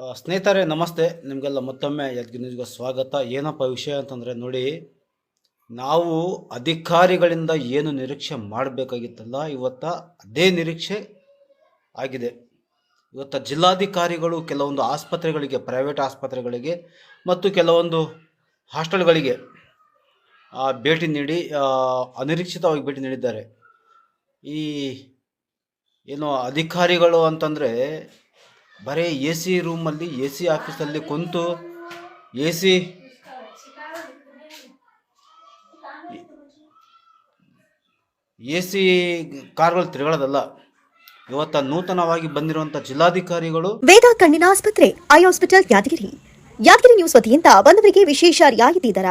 ಸ್ನೇಹಿತರೆ, ನಮಸ್ತೆ. ನಿಮಗೆಲ್ಲ ಮತ್ತೊಮ್ಮೆ ಯದ್ಗಿ ಸ್ವಾಗತ. ಏನಪ್ಪ ವಿಷಯ ಅಂತಂದರೆ ನೋಡಿ, ನಾವು ಅಧಿಕಾರಿಗಳಿಂದ ಏನು ನಿರೀಕ್ಷೆ ಮಾಡಬೇಕಾಗಿತ್ತಲ್ಲ, ಇವತ್ತ ಅದೇ ನಿರೀಕ್ಷೆ ಆಗಿದೆ. ಇವತ್ತು ಜಿಲ್ಲಾಧಿಕಾರಿಗಳು ಕೆಲವೊಂದು ಆಸ್ಪತ್ರೆಗಳಿಗೆ, ಪ್ರೈವೇಟ್ ಆಸ್ಪತ್ರೆಗಳಿಗೆ ಮತ್ತು ಕೆಲವೊಂದು ಹಾಸ್ಟೆಲ್ಗಳಿಗೆ ಭೇಟಿ ನೀಡಿ ಅನಿರೀಕ್ಷಿತವಾಗಿ ಭೇಟಿ ನೀಡಿದ್ದಾರೆ. ಈ, ಏನು ಅಧಿಕಾರಿಗಳು ಅಂತಂದರೆ ಬರೀ ಎ ಸಿ ರೂಮಲ್ಲಿ, ಎ ಸಿ ಆಫೀಸಲ್ಲಿ ಕುಂತು, ಎ ಸಿ ಎ ಸಿ ಕಾರ್ಗಳು ತಿರುಗಾಡೋದಲ್ಲ. ಇವತ್ತ ನೂತನವಾಗಿ ಬಂದಿರುವಂತ ಜಿಲ್ಲಾಧಿಕಾರಿಗಳು ವೇದ ಕಣ್ಣಿನ ಆಸ್ಪತ್ರೆ, eye hospital Yadgir. Yadgir news ವತಿಯಿಂದ ಬಂದವರಿಗೆ ವಿಶೇಷ ರಿಯಾಯಿತಿ ದರ.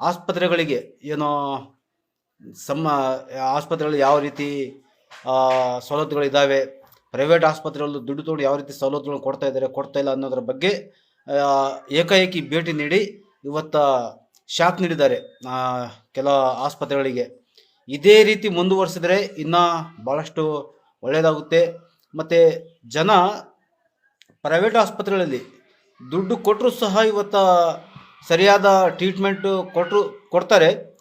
ಆಸ್ಪತ್ರೆಗಳಿಗೆ ಏನೋ ಸಮ ಆಸ್ಪತ್ರೆಗಳಲ್ಲಿ ಯಾವ ರೀತಿ ಸವಲತ್ತುಗಳಿದ್ದಾವೆ ಪ್ರೈವೇಟ್ ಆಸ್ಪತ್ರೆಗಳಲ್ಲಿ ದುಡ್ಡು ತೊಗೊಂಡು ಯಾವ ರೀತಿ ಸವಲತ್ತುಗಳನ್ನು ಕೊಡ್ತಾ ಇದ್ದಾರೆ, ಕೊಡ್ತಾ ಇಲ್ಲ ಅನ್ನೋದ್ರ ಬಗ್ಗೆ ಏಕಾಏಕಿ ಭೇಟಿ ನೀಡಿ ಇವತ್ತ ಶಾಕ್ ನೀಡಿದ್ದಾರೆ ಕೆಲ ಆಸ್ಪತ್ರೆಗಳಿಗೆ. ಇದೇ ರೀತಿ ಮುಂದುವರಿಸಿದರೆ ಇನ್ನೂ ಭಾಳಷ್ಟು ಒಳ್ಳೆಯದಾಗುತ್ತೆ ಮತ್ತು ಜನ ಪ್ರೈವೇಟ್ ಆಸ್ಪತ್ರೆಗಳಲ್ಲಿ ದುಡ್ಡು ಕೊಟ್ಟರೂ ಸಹ ಇವತ್ತ ಸರಿಯಾದ ಟ್ರೀಟ್ಮೆಂಟು ಕೊಟ್ಟರು ಕೊಡ್ತಾರೆ,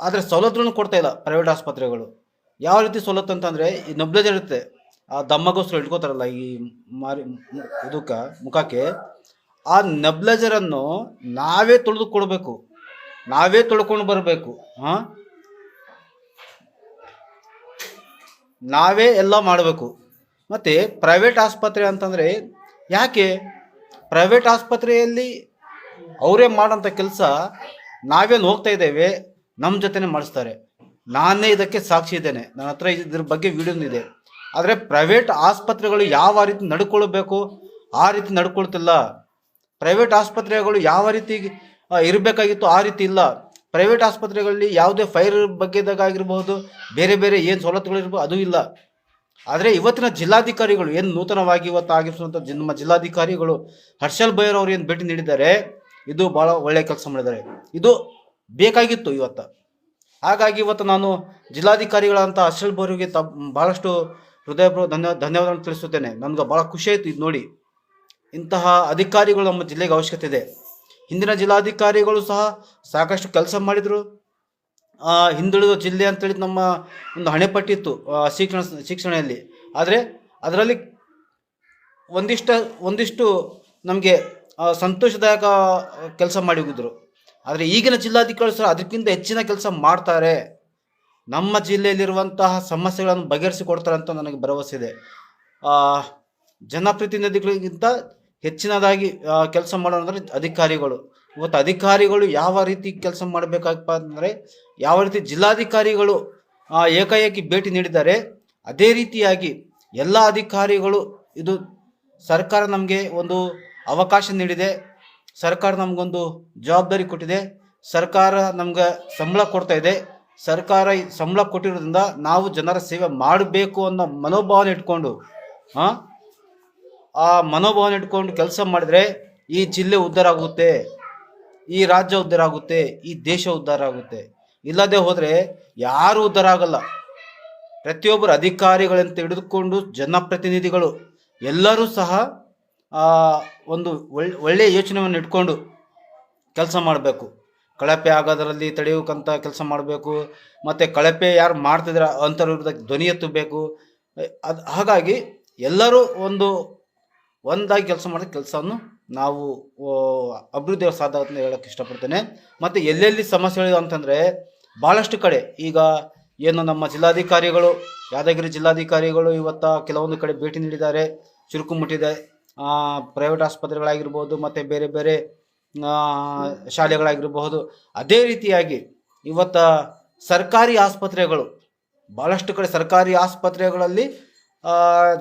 ಆದರೆ ಸವಲತ್ತುಗಳನ್ನು ಕೊಡ್ತಾ ಇಲ್ಲ ಪ್ರೈವೇಟ್ ಆಸ್ಪತ್ರೆಗಳು. ಯಾವ ರೀತಿ ಸವಲತ್ತು ಅಂತಂದರೆ, ಈ ನಬ್ಲಜರ್ ಇರುತ್ತೆ. ಆ ದಮ್ಮಗೋಸ್ಕರ ಇಟ್ಕೋತಾರಲ್ಲ ಈ ಮಾರಿ, ಇದಕ್ಕೆ, ಮುಖಕ್ಕೆ. ಆ ನಬ್ಲಜರನ್ನು ನಾವೇ ತೊಳೆದು ಕೊಡಬೇಕು ನಾವೇ ತೊಳ್ಕೊಂಡು ಬರಬೇಕು. ಹಾಂ? ನಾವೇ ಎಲ್ಲ ಮಾಡಬೇಕು. ಮತ್ತು ಪ್ರೈವೇಟ್ ಆಸ್ಪತ್ರೆ ಅಂತಂದರೆ, ಯಾಕೆ? ಪ್ರೈವೇಟ್ ಆಸ್ಪತ್ರೆಯಲ್ಲಿ ಅವರೇ ಮಾಡೋಂಥ ಕೆಲಸ ನಾವೇನು ಹೋಗ್ತಾ ಇದ್ದೇವೆ ನಮ್ಮ ಜೊತೆನೇ ಮಾಡಿಸ್ತಾರೆ. ನಾನೇ ಇದಕ್ಕೆ ಸಾಕ್ಷಿ ಇದ್ದೇನೆ. ನನ್ನ ಹತ್ರ ಇದ್ರ ಬಗ್ಗೆ ವಿಡಿಯೋನು ಇದೆ ಆದರೆ ಪ್ರೈವೇಟ್ ಆಸ್ಪತ್ರೆಗಳು ಯಾವ ರೀತಿ ನಡ್ಕೊಳ್ಬೇಕು, ಆ ರೀತಿ ನಡ್ಕೊಳ್ತಿಲ್ಲ. ಪ್ರೈವೇಟ್ ಆಸ್ಪತ್ರೆಗಳು ಯಾವ ರೀತಿ ಇರಬೇಕಾಗಿತ್ತು ಆ ರೀತಿ ಇಲ್ಲ. ಪ್ರೈವೇಟ್ ಆಸ್ಪತ್ರೆಗಳಲ್ಲಿ ಯಾವುದೇ ಫೈರ್ ಬಗ್ಗೆದಾಗ ಆಗಿರ್ಬೋದು ಬೇರೆ ಬೇರೆ ಏನು ಸವಲತ್ತುಗಳಿರ್ಬೋದು ಅದು ಇಲ್ಲ. ಆದರೆ ಇವತ್ತಿನ ಜಿಲ್ಲಾಧಿಕಾರಿಗಳು ಏನು ನೂತನವಾಗಿ ಇವತ್ತು ಆಗಿರುವಂಥ ನಮ್ಮ ಜಿಲ್ಲಾಧಿಕಾರಿಗಳು ಹರ್ಷಲ್ ಬೈರ್ ಅವರು ಏನು ಭೇಟಿ ನೀಡಿದ್ದಾರೆ ಇದು ಬಹಳ ಒಳ್ಳೆಯ ಕೆಲಸ ಮಾಡಿದ್ದಾರೆ. ಇದು ಬೇಕಾಗಿತ್ತು ಇವತ್ತು. ಹಾಗಾಗಿ ಇವತ್ತು ನಾನು ಜಿಲ್ಲಾಧಿಕಾರಿಗಳಂತ ಅಶ್ರಲ್ ಬೋರಿಗೆ ತ ಭಾಳಷ್ಟು ಹೃದಯಪೂರ್ವ ಧನ್ಯ, ಧನ್ಯವಾದಗಳನ್ನು ತಿಳಿಸುತ್ತೇನೆ. ನನಗೆ ಭಾಳ ಖುಷಿ ಆಯಿತು ಇದು ನೋಡಿ. ಇಂತಹ ಅಧಿಕಾರಿಗಳು ನಮ್ಮ ಜಿಲ್ಲೆಗೆ ಅವಶ್ಯಕತೆ ಇದೆ. ಹಿಂದಿನ ಜಿಲ್ಲಾಧಿಕಾರಿಗಳು ಸಹ ಸಾಕಷ್ಟು ಕೆಲಸ ಮಾಡಿದರು. ಹಿಂದುಳಿದ ಜಿಲ್ಲೆ ಅಂತೇಳಿ ನಮ್ಮ ಒಂದು ಹಣೆಪಟ್ಟಿ ಇತ್ತು ಶಿಕ್ಷಣ ಶಿಕ್ಷಣದಲ್ಲಿ ಆದರೆ ಅದರಲ್ಲಿ ಒಂದಿಷ್ಟು ಒಂದಿಷ್ಟು ನಮಗೆ ಸಂತೋಷದಾಯಕ ಕೆಲಸ ಮಾಡಿ ಹೋಗಿದ್ರು. ಆದರೆ ಈಗಿನ ಜಿಲ್ಲಾಧಿಕಾರಿ ಸಹ ಅದಕ್ಕಿಂತ ಹೆಚ್ಚಿನ ಕೆಲಸ ಮಾಡ್ತಾರೆ. ನಮ್ಮ ಜಿಲ್ಲೆಯಲ್ಲಿರುವಂತಹ ಸಮಸ್ಯೆಗಳನ್ನು ಬಗೆಹರಿಸಿಕೊಡ್ತಾರೆ ಅಂತ ನನಗೆ ಭರವಸೆ ಇದೆ. ಜನಪ್ರತಿನಿಧಿಗಳಿಗಿಂತ ಹೆಚ್ಚಿನದಾಗಿ ಕೆಲಸ ಮಾಡೋದಂದರೆ ಅಧಿಕಾರಿಗಳು. ಇವತ್ತು ಅಧಿಕಾರಿಗಳು ಯಾವ ರೀತಿ ಕೆಲಸ ಮಾಡಬೇಕಾಗಪ್ಪ ಅಂದರೆ, ಯಾವ ರೀತಿ ಜಿಲ್ಲಾಧಿಕಾರಿಗಳು ಏಕಾಏಕಿ ಭೇಟಿ ನೀಡಿದ್ದಾರೆ, ಅದೇ ರೀತಿಯಾಗಿ ಎಲ್ಲ ಅಧಿಕಾರಿಗಳು ಇದು ಸರ್ಕಾರ ನಮಗೆ ಒಂದು ಅವಕಾಶ ನೀಡಿದೆ. ಸರ್ಕಾರ ನಮಗೊಂದು ಜವಾಬ್ದಾರಿ ಕೊಟ್ಟಿದೆ. ಸರ್ಕಾರ ನಮ್ಗೆ ಸಂಬಳ ಕೊಡ್ತಾ ಇದೆ. ಸರ್ಕಾರ ಸಂಬಳ ಕೊಟ್ಟಿರೋದ್ರಿಂದ ನಾವು ಜನರ ಸೇವೆ ಮಾಡಬೇಕು ಅನ್ನೋ ಮನೋಭಾವನೆ ಇಟ್ಕೊಂಡು ಹಾಂ ಆ ಮನೋಭಾವನೆ ಇಟ್ಕೊಂಡು ಕೆಲಸ ಮಾಡಿದರೆ ಈ ಜಿಲ್ಲೆ ಉದ್ಧಾರ ಆಗುತ್ತೆ, ಈ ರಾಜ್ಯ ಉದ್ಧಾರ ಆಗುತ್ತೆ, ಈ ದೇಶ ಉದ್ಧಾರ ಆಗುತ್ತೆ. ಇಲ್ಲದೆ ಹೋದರೆ ಯಾರೂ ಉದ್ಧಾರ ಆಗಲ್ಲ. ಪ್ರತಿಯೊಬ್ಬರು ಅಧಿಕಾರಿಗಳಂತ ಹಿಡಿದುಕೊಂಡು ಜನಪ್ರತಿನಿಧಿಗಳು ಎಲ್ಲರೂ ಸಹ ಒಂದು ಒಳ್ಳೆ ಒಳ್ಳೆಯ ಯೋಚನೆಯನ್ನು ಇಟ್ಕೊಂಡು ಕೆಲಸ ಮಾಡಬೇಕು. ಕಳಪೆ ಆಗೋದರಲ್ಲಿ ತಡೆಯೋಕ್ಕಂತ ಕೆಲಸ ಮಾಡಬೇಕು. ಮತ್ತು ಕಳಪೆ ಯಾರು ಮಾಡ್ತಿದ್ರೆ ಅಂಥವ್ರ ವಿರುದ್ಧ ಧ್ವನಿ ಎತ್ತಬೇಕು. ಅದು, ಹಾಗಾಗಿ ಎಲ್ಲರೂ ಒಂದು, ಒಂದಾಗಿ ಕೆಲಸ ಮಾಡಿದ ಕೆಲಸವನ್ನು ನಾವು ಅಭಿವೃದ್ಧಿ ಸಾಧ್ಯ ಅಂತ ಹೇಳಕ್ಕೆ ಇಷ್ಟಪಡ್ತೇನೆ. ಮತ್ತು ಎಲ್ಲೆಲ್ಲಿ ಸಮಸ್ಯೆಗಳಿವೆ ಅಂತಂದರೆ ಭಾಳಷ್ಟು ಕಡೆ ಈಗ ಏನು ನಮ್ಮ ಜಿಲ್ಲಾಧಿಕಾರಿಗಳು, ಯಾದಗಿರಿ ಜಿಲ್ಲಾಧಿಕಾರಿಗಳು ಇವತ್ತ ಕೆಲವೊಂದು ಕಡೆ ಭೇಟಿ ನೀಡಿದ್ದಾರೆ. ಚುರುಕು ಮುಟ್ಟಿದೆ ಪ್ರೈವೇಟ್ ಆಸ್ಪತ್ರೆಗಳಾಗಿರ್ಬೋದು, ಮತ್ತು ಬೇರೆ ಬೇರೆ ಶಾಲೆಗಳಾಗಿರಬಹುದು. ಅದೇ ರೀತಿಯಾಗಿ ಇವತ್ತ ಸರ್ಕಾರಿ ಆಸ್ಪತ್ರೆಗಳು ಭಾಳಷ್ಟು ಕಡೆ ಸರ್ಕಾರಿ ಆಸ್ಪತ್ರೆಗಳಲ್ಲಿ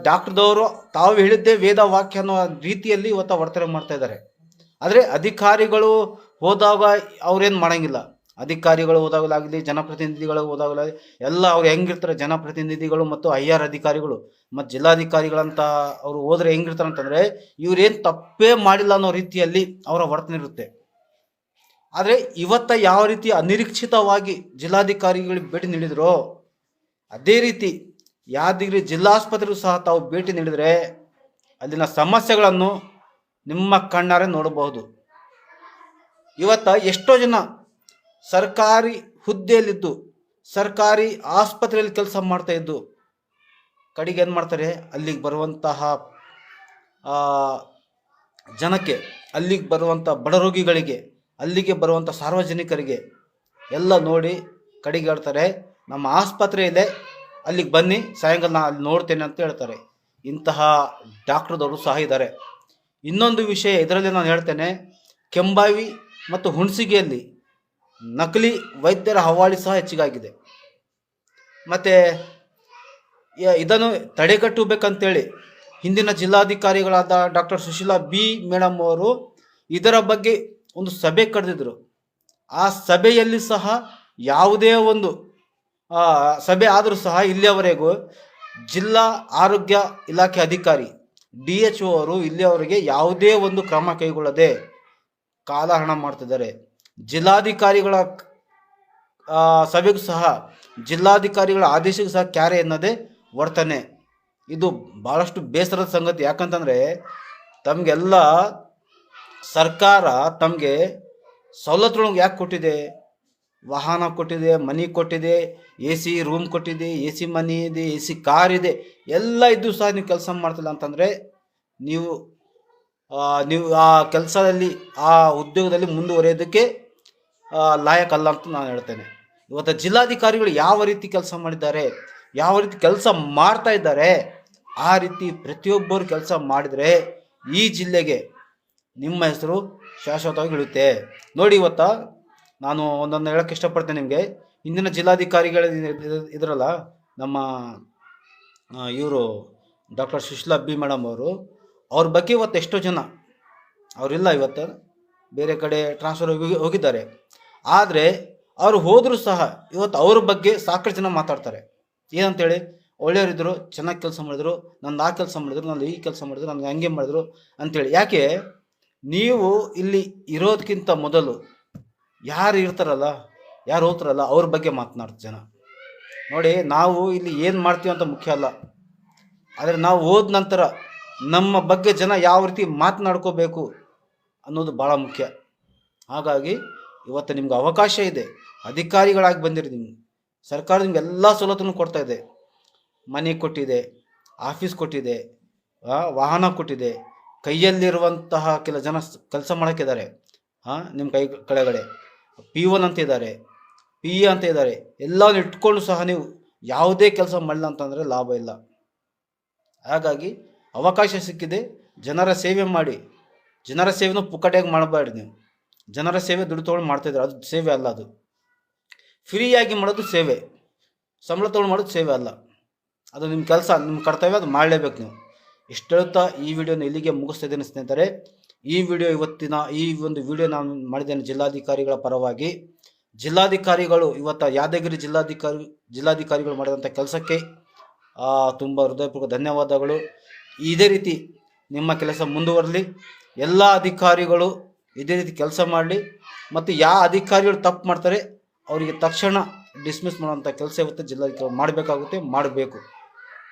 ಡಾಕ್ಟ್ರದವರು ತಾವು ಹೇಳಿದ್ದೇ ವೇದ ವಾಕ್ಯ ಅನ್ನೋ ರೀತಿಯಲ್ಲಿ ಇವತ್ತು ವರ್ತನೆ ಮಾಡ್ತಾ ಇದ್ದಾರೆ. ಆದರೆ ಅಧಿಕಾರಿಗಳು ಹೋದಾಗ ಅವ್ರೇನು ಮಾಡಂಗಿಲ್ಲ. ಅಧಿಕಾರಿಗಳು ಹೋದಾಗಲಾಗಲಿ ಜನಪ್ರತಿನಿಧಿಗಳು ಹೋದಾಗಲಾಗಲಿ ಎಲ್ಲ ಅವ್ರು ಹೆಂಗಿರ್ತಾರೆ ಜನಪ್ರತಿನಿಧಿಗಳು ಮತ್ತು ಐ ಆರ್ ಅಧಿಕಾರಿಗಳು. ಮತ್ತು ಜಿಲ್ಲಾಧಿಕಾರಿಗಳಂತ ಅವರು ಹೋದ್ರೆ ಹೆಂಗಿರ್ತಾರೆ ಅಂತಂದರೆ, ಇವರೇನು ತಪ್ಪೇ ಮಾಡಿಲ್ಲ ಅನ್ನೋ ರೀತಿಯಲ್ಲಿ ಅವರ ವರ್ತನೆ ಇರುತ್ತೆ. ಆದರೆ ಇವತ್ತ ಯಾವ ರೀತಿ ಅನಿರೀಕ್ಷಿತವಾಗಿ ಜಿಲ್ಲಾಧಿಕಾರಿಗಳು ಭೇಟಿ ನೀಡಿದ್ರೋ, ಅದೇ ರೀತಿ ಯಾದಗಿರಿ ಜಿಲ್ಲಾಸ್ಪತ್ರೆಗೂ ಸಹ ತಾವು ಭೇಟಿ ನೀಡಿದರೆ, ಅಲ್ಲಿನ ಸಮಸ್ಯೆಗಳನ್ನು ನಿಮ್ಮ ಕಣ್ಣಾರೆ ನೋಡಬಹುದು. ಇವತ್ತ ಎಷ್ಟೋ ಜನ ಸರ್ಕಾರಿ ಹುದ್ದೆಯಲ್ಲಿದ್ದು, ಸರ್ಕಾರಿ ಆಸ್ಪತ್ರೆಯಲ್ಲಿ ಕೆಲಸ ಮಾಡ್ತಾ ಇದ್ದು, ಕಡೆಗೆ ಏನು ಮಾಡ್ತಾರೆ? ಅಲ್ಲಿಗೆ ಬರುವಂತಹ ಜನಕ್ಕೆ, ಅಲ್ಲಿಗೆ ಬರುವಂಥ ಬಡ ರೋಗಿಗಳಿಗೆ, ಅಲ್ಲಿಗೆ ಬರುವಂಥ ಸಾರ್ವಜನಿಕರಿಗೆ ಎಲ್ಲ ನೋಡಿ ಕಡೆಗೆ ಹೇಳ್ತಾರೆ, ನಮ್ಮ ಆಸ್ಪತ್ರೆಯಲ್ಲೇ ಅಲ್ಲಿಗೆ ಬನ್ನಿ, ಸಾಯಂಕಾಲ ನಾನು ಅಲ್ಲಿ ನೋಡ್ತೇನೆ ಅಂತ ಹೇಳ್ತಾರೆ. ಇಂತಹ ಡಾಕ್ಟ್ರದವರು ಸಹ ಇದ್ದಾರೆ. ಇನ್ನೊಂದು ವಿಷಯ ಇದರಲ್ಲಿ ನಾನು ಹೇಳ್ತೇನೆ, ಕೆಂಬಾವಿ ಮತ್ತು ಹುಣಸಿಗೆಯಲ್ಲಿ ನಕಲಿ ವೈದ್ಯರ ಹವಾಳಿ ಸಹ ಹೆಚ್ಚಿಗಾಗಿದೆ. ಮತ್ತು ಇದನ್ನು ತಡೆಗಟ್ಟಬೇಕಂತೇಳಿ ಹಿಂದಿನ ಜಿಲ್ಲಾಧಿಕಾರಿಗಳಾದ ಡಾಕ್ಟರ್ ಸುಶೀಲಾ ಬಿ ಮೇಡಮ್ ಅವರು ಇದರ ಬಗ್ಗೆ ಒಂದು ಸಭೆ ಕರೆದಿದ್ದರು ಆ ಸಭೆಯಲ್ಲಿ ಸಹ ಯಾವುದೇ ಒಂದು ಸಭೆ ಆದರೂ ಸಹ ಇಲ್ಲಿಯವರೆಗೂ ಜಿಲ್ಲಾ ಆರೋಗ್ಯ ಇಲಾಖೆ ಅಧಿಕಾರಿ ಡಿ ಎಚ್ ಒ ಅವರು ಇಲ್ಲಿಯವರೆಗೆ ಯಾವುದೇ ಒಂದು ಕ್ರಮ ಕೈಗೊಳ್ಳದೆ ಕಾಲಹರಣ ಮಾಡ್ತಿದ್ದಾರೆ. ಜಿಲ್ಲಾಧಿಕಾರಿಗಳ ಸಭೆಗೂ ಸಹ ಜಿಲ್ಲಾಧಿಕಾರಿಗಳ ಆದೇಶಕ್ಕೂ ಸಹ ಕ್ಯಾರೆ ಎನ್ನದೇ ವರ್ತನೆ. ಇದು ಭಾಳಷ್ಟು ಬೇಸರದ ಸಂಗತಿ. ಯಾಕಂತಂದರೆ ತಮಗೆಲ್ಲ ಸರ್ಕಾರ ತಮಗೆ ಸವಲತ್ತುಗಳನ್ನು ಯಾಕೆ ಕೊಟ್ಟಿದೆ? ವಾಹನ ಕೊಟ್ಟಿದೆ, ಮನೆ ಕೊಟ್ಟಿದೆ, ಎ ಸಿ ರೂಮ್ ಕೊಟ್ಟಿದೆ, ಎ ಸಿ ಮನೆ ಇದೆ, ಎ ಸಿ ಕಾರ್ ಇದೆ, ಎಲ್ಲ ಇದ್ದು ಸಹ ನೀವು ಕೆಲಸ ಮಾಡ್ತಿಲ್ಲ ಅಂತಂದರೆ ನೀವು ನೀವು ಆ ಕೆಲಸದಲ್ಲಿ, ಆ ಉದ್ಯೋಗದಲ್ಲಿ ಮುಂದುವರಿಯೋದಕ್ಕೆ ಆ, ಲಾಯಕ್ ಅಲ್ಲ ಅಂತ ನಾನು ಹೇಳ್ತೇನೆ. ಇವತ್ತು ಜಿಲ್ಲಾಧಿಕಾರಿಗಳು ಯಾವ ರೀತಿ ಕೆಲಸ ಮಾಡಿದ್ದಾರೆ ಯಾವ ರೀತಿ ಕೆಲಸ ಮಾಡ್ತಾ ಇದ್ದಾರೆ ಆ ರೀತಿ ಪ್ರತಿಯೊಬ್ಬರು ಕೆಲಸ ಮಾಡಿದರೆ ಈ ಜಿಲ್ಲೆಗೆ ನಿಮ್ಮ ಹೆಸರು ಶಾಶ್ವತವಾಗಿ ಇಳುತ್ತೆ ನೋಡಿ ಇವತ್ತ ನಾನು ಒಂದೊಂದು ಹೇಳಕ್ಕೆ ಇಷ್ಟಪಡ್ತೇನೆ ನಿಮಗೆ. ಇಂದಿನ ಜಿಲ್ಲಾಧಿಕಾರಿಗಳು ಇದ್ರಲ್ಲ ನಮ್ಮ ಇವರು ಡಾಕ್ಟರ್ ಸುಶೀಲಾ ಬಿ ಮೇಡಮ್ ಅವರು ಅವ್ರ ಬಗ್ಗೆ ಇವತ್ತು ಎಷ್ಟೋ ಜನ ಅವರಿಲ್ಲ ಇವತ್ತು ಬೇರೆ ಕಡೆ ಟ್ರಾನ್ಸ್ಫರ್ ಹೋಗಿ ಹೋಗಿದ್ದಾರೆ. ಆದರೆ ಅವರು ಹೋದರೂ ಸಹ ಇವತ್ತು ಅವ್ರ ಬಗ್ಗೆ ಸಾಕಷ್ಟು ಜನ ಮಾತಾಡ್ತಾರೆ. ಏನಂತೇಳಿ? ಒಳ್ಳೆಯವರಿದ್ದರು ಚೆನ್ನಾಗಿ ಕೆಲಸ ಮಾಡಿದ್ರು, ನಂದು ಆ ಕೆಲಸ ಮಾಡಿದ್ರು, ನಂದು ಈ ಕೆಲಸ ಮಾಡಿದ್ರು ನನಗೆ ಹಂಗೆ ಮಾಡಿದ್ರು ಅಂತೇಳಿ. ಯಾಕೆ? ನೀವು ಇಲ್ಲಿ ಇರೋದಕ್ಕಿಂತ ಮೊದಲು ಯಾರು ಇರ್ತಾರಲ್ಲ, ಯಾರು ಹೋಗ್ತಾರಲ್ಲ, ಅವ್ರ ಬಗ್ಗೆ ಮಾತನಾಡ್ತ ಜನ. ನೋಡಿ, ನಾವು ಇಲ್ಲಿ ಏನು ಮಾಡ್ತೀವಿ ಅಂತ ಮುಖ್ಯ ಅಲ್ಲ. ಆದರೆ ನಾವು ಹೋದ ನಂತರ ನಮ್ಮ ಬಗ್ಗೆ ಜನ ಯಾವ ರೀತಿ ಮಾತನಾಡ್ಕೋಬೇಕು ಅನ್ನೋದು ಭಾಳ ಮುಖ್ಯ. ಹಾಗಾಗಿ ಇವತ್ತು ನಿಮ್ಗೆ ಅವಕಾಶ ಇದೆ. ಅಧಿಕಾರಿಗಳಾಗಿ ಬಂದಿರಿ ನೀವು. ಸರ್ಕಾರ ನಿಮ್ಗೆ ಎಲ್ಲ ಸವಲತ್ತನ್ನು ಕೊಡ್ತಾ ಇದೆ. ಮನೆ ಕೊಟ್ಟಿದೆ, ಆಫೀಸ್ ಕೊಟ್ಟಿದೆ ವಾಹನ ಕೊಟ್ಟಿದೆ. ಕೈಯಲ್ಲಿರುವಂತಹ ಕೆಲ ಜನ ಕೆಲಸ ಮಾಡೋಕ್ಕಿದ್ದಾರೆ ಹಾಂ ನಿಮ್ಮ ಕೈ, ಕೆಳಗಡೆ. ಪಿ ಒನ್ ಅಂತ ಇದ್ದಾರೆ. ಪಿ ಇ ಅಂತ ಇದ್ದಾರೆ. ಎಲ್ಲ ಇಟ್ಕೊಂಡು ಸಹ ನೀವು ಯಾವುದೇ ಕೆಲಸ ಮಾಡಿಲ್ಲ ಅಂತಂದರೆ ಲಾಭ ಇಲ್ಲ. ಹಾಗಾಗಿ ಅವಕಾಶ ಸಿಕ್ಕಿದೆ. ಜನರ ಸೇವೆ ಮಾಡಿ. ಜನರ ಸೇವೆನೂ ಪುಕ್ಕಟೆಯಾಗಿ ಮಾಡಬೇಡಿ ನೀವು. ಜನರ ಸೇವೆ ದುಡ್ಡು ತೊಗೊಂಡು ಮಾಡ್ತಾಯಿದ್ದಾರೆ ಅದು ಸೇವೆ ಅಲ್ಲ ಅದು. ಫ್ರೀಯಾಗಿ ಮಾಡೋದು ಸೇವೆ. ಸಂಬಳ ತೊಗೊಂಡು ಮಾಡೋದು ಸೇವೆ ಅಲ್ಲ. ಅದು ನಿಮ್ಮ ಕೆಲಸ ನಿಮ್ಮ ಕರ್ತವ್ಯ, ಅದು ಮಾಡಲೇಬೇಕು ನೀವು. ಇಷ್ಟು ಈ ವಿಡಿಯೋನ ಇಲ್ಲಿಗೆ ಮುಗಿಸ್ತಿದ್ದೇನೆ ಸ್ನೇಹಿತರೆ. ಈ ವಿಡಿಯೋ ಇವತ್ತಿನ, ಈ ಒಂದು ವಿಡಿಯೋ ನಾನು ಮಾಡಿದ್ದೇನೆ ಜಿಲ್ಲಾಧಿಕಾರಿಗಳ ಪರವಾಗಿ. ಜಿಲ್ಲಾಧಿಕಾರಿಗಳು ಇವತ್ತು ಯಾದಗಿರಿ ಜಿಲ್ಲಾಧಿಕಾರಿ, ಜಿಲ್ಲಾಧಿಕಾರಿಗಳು ಮಾಡಿದಂಥ ಕೆಲಸಕ್ಕೆ ತುಂಬ ಹೃದಯಪೂರ್ವಕ ಧನ್ಯವಾದಗಳು. ಇದೇ ರೀತಿ ನಿಮ್ಮ ಕೆಲಸ ಮುಂದುವರಲಿ. ಎಲ್ಲ ಅಧಿಕಾರಿಗಳು ಇದೇ ರೀತಿ ಕೆಲಸ ಮಾಡಲಿ. ಮತ್ತು ಯಾವ ಅಧಿಕಾರಿಗಳು ತಪ್ಪು ಮಾಡ್ತಾರೆ, ಅವರಿಗೆ ತಕ್ಷಣ ಡಿಸ್ಮಿಸ್ ಮಾಡುವಂಥ ಕೆಲಸ ಇವತ್ತು ಜಿಲ್ಲಾಧಿಕಾರಿ ಮಾಡಬೇಕಾಗುತ್ತೆ, ಮಾಡಬೇಕು.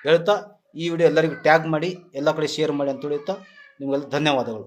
ಹೇಳ್ತಾ ಈ ವಿಡಿಯೋ ಎಲ್ಲರಿಗೂ ಟ್ಯಾಗ್ ಮಾಡಿ, ಎಲ್ಲ ಕಡೆ ಶೇರ್ ಮಾಡಿ ಅಂತ ಹೇಳುತ್ತಾ ನಿಮಗೆಲ್ಲ ಧನ್ಯವಾದಗಳು.